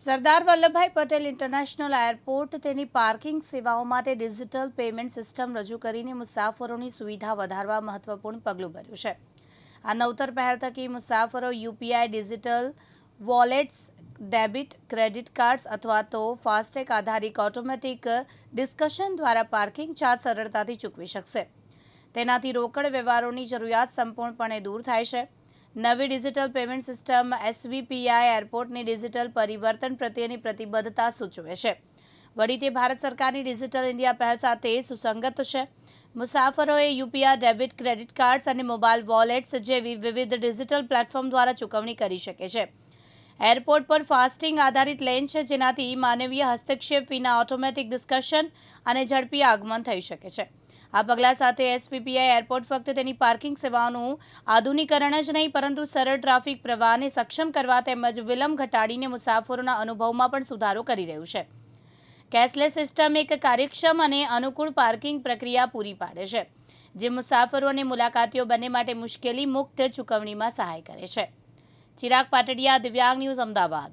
સરદાર Vallabhbhai Patel international airport તેની parking સેવાઓ માટે ડિજિટલ પેમેન્ટ સિસ્ટમ રજૂ કરીને મુસાફરોની સુવિધા વધારવા મહત્વપૂર્ણ પગલું ભર્યું છે. આ નવતર પહેલ થકી મુસાફરો UPI digital wallets, debit, credit cards અથવા તો ફાસ્ટેગ આધારિત ઓટોમેટિક ડિસ્કશન દ્વારા પાર્કિંગ ચાર્જ સરળતાથી ચૂકવી શકશે. તેનાથી રોકડ વ્યવહારોની જરૂરિયાત સંપૂર્ણપણે દૂર થાય છે. નવી ડિજિટલ પેમેન્ટ સિસ્ટમ એસવીપીઆઈ એરપોર્ટની ડિજિટલ પરિવર્તન પ્રત્યેની પ્રતિબદ્ધતા સૂચવે છે. વળી તે ભારત સરકારની ડિજિટલ ઇન્ડિયા પહેલ સાથે સુસંગત છે. મુસાફરોએ યુપીઆઈ ડેબિટ, ક્રેડિટ કાર્ડ્સ અને મોબાઈલ વોલેટ્સ જેવી વિવિધ ડિજિટલ પ્લેટફોર્મ દ્વારા ચૂકવણી કરી શકે છે. એરપોર્ટ પર ફાસ્ટિંગ આધારિત લેન છે, જેનાથી માનવીય હસ્તક્ષેપ વિના ઓટોમેટિક ડિસ્કશન અને ઝડપી આગમન થઈ શકે છે. આ પગલાં સાથે એસપીપીઆઈ એરપોર્ટ ફક્ત તેની પાર્કિંગ સેવાઓનું આધુનિકરણ જ નહીં, પરંતુ સરળ ટ્રાફિક પ્રવાહને સક્ષમ કરવા તેમજ વિલંબ ઘટાડીને મુસાફરોના અનુભવમાં પણ સુધારો કરી રહ્યું છે. કેશલેસ સિસ્ટમ એક કાર્યક્ષમ અને અનુકૂળ પાર્કિંગ પ્રક્રિયા પૂરી પાડે છે, જે મુસાફરો અને મુલાકાતીઓ બંને માટે મુશ્કેલી મુક્ત ચૂકવણીમાં સહાય કરે છે. ચિરાગ પાટડિયા, દિવ્યાંગ ન્યૂઝ અમદાવાદ.